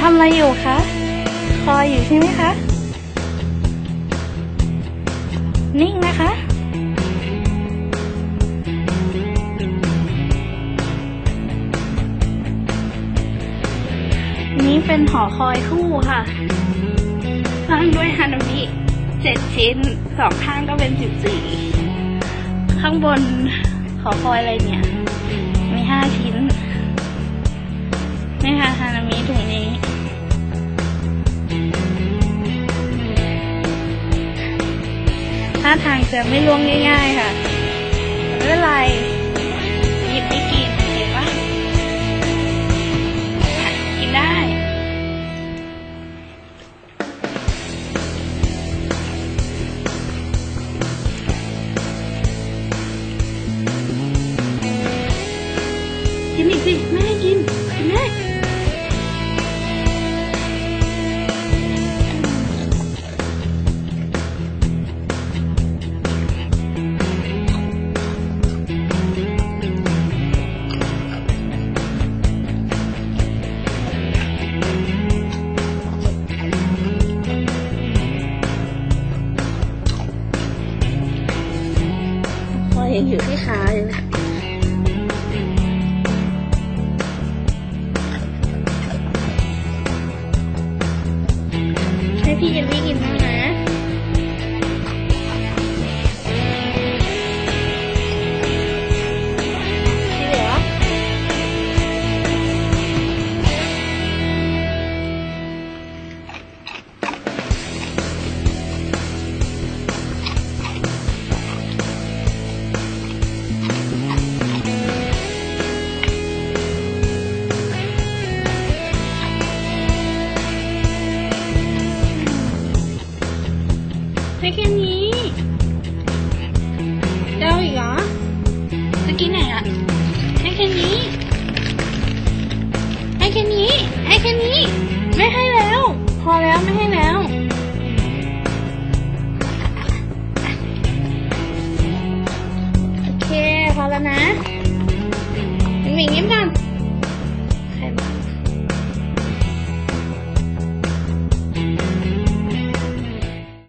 ทำอะไรอยู่คะ คอยอยู่ใช่ไหมคะ นิ่งนะคะ นี้เป็นหอคอยคู่ค่ะสร้างด้วยฮานามิเจ็ดชิ้น สองข้างก็เป็นสิบสี่ ข้างบนหอคอยอะไรเนี่ย มีห้าชิ้น นี่ค่ะฮานามิถุงนี้ ท่าทางจะไม่ล่วงง่าย ๆ ค่ะแต่ไม่เป็นไรหยิบไม่กินเห็นปะกินได้กินอีกสิแม่ให้กินกินแม่ ยังอยู่ที่ขาอยู่ให้พี่เยลลี่กินไหม ให้แค่นี้เจ้าอีกเหรอจะกินไหนอะให้แค่นี้ให้แค่นี้ให้แค่นี้ ไม่ให้แล้ว พอแล้วไม่ให้แล้วโอเคพอแล้วนะ